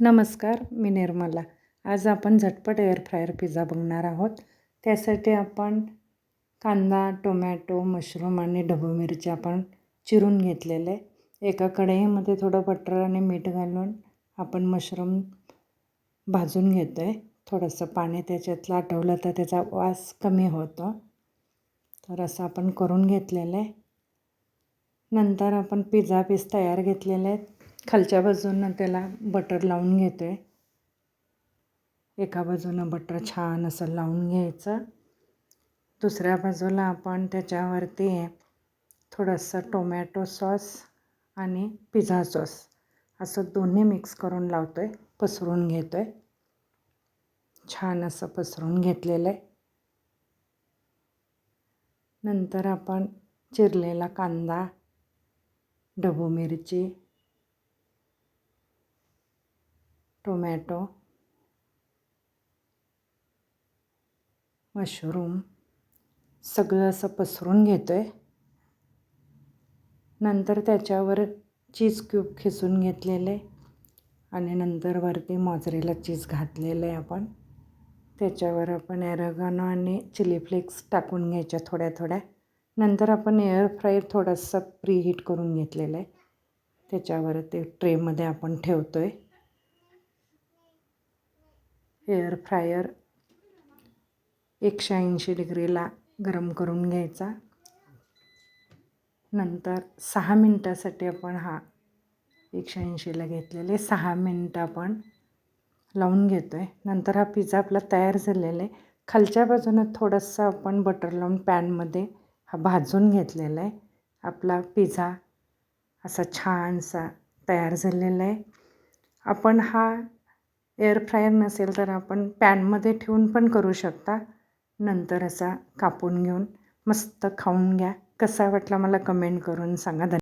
नमस्कार मी निर्मला. आज आपण झटपट एअर फ्रायर पिझ्झा बघणार आहोत. त्यासाठी आपण कांदा टोमॅटो मशरूम आणि ढबू मिरची आपण चिरून घेतलेले. एका कढईमध्ये थोडं बटर आणि मीठ घालून आपण मशरूम भाजून घेतो आहे थोडंसं पाणी त्याच्यातलं आठवलं तर त्याचा वास कमी होतो. तर असं आपण करून घेतलेलं आहे. नंतर आपण पिझ्झा पीस तयार घेतलेले आहेत. खालच्या बाजूनं त्याला बटर लावून घेतो. आहे एका बाजूनं बटर छान असं लावून घ्यायचं. दुसऱ्या बाजूला आपण त्याच्यावरती थोडंसं टोमॅटो सॉस आणि पिझ्झा सॉस असं दोन्ही मिक्स करून लावतो आहे पसरून घेतो आहे छान असं पसरून घेतलेलं आहे. नंतर आपण चिरलेला कांदा डबू मिरची टोमॅटो मशरूम सगळं असं पसरून घेतो आहे नंतर त्याच्यावर चीज क्यूब खिसून घेतलेले आणि नंतर वरती मॉजरेला चीज घातलेलं आहे आपण. त्याच्यावर आपण ॲरोगानो आणि चिली फ्लेक्स टाकून घ्यायच्या थोड्या थोड्या. नंतर आपण एअर फ्रायर थोडंसं प्रीहीट करून घेतलेलं आहे. त्याच्यावर ते ट्रेमध्ये आपण ठेवतो आहे एअर फ्रायर एकशे ऐंशी डिग्रीला गरम करून घ्यायचा. नंतर सहा मिनटासाठी आपण हा एकशे ऐंशीला घेतलेले सहा मिनटं आपण लावून घेतो आहे नंतर हा पिझ्झा आपला तयार झालेला आहे. खालच्या बाजूनं थोडंसं आपण बटर लावून पॅनमध्ये हा भाजून घेतलेला आहे. आपला पिझ्झा असा छानसा तयार झालेला आहे. आपण हा एअर फ्रायर नसेल तर आपण पॅनमध्ये ठेवून पण करू शकता. नंतर असा कापून घेऊन मस्त खाऊन घ्या. कसा वाटला मला कमेंट करून सांगा. धन्यवाद.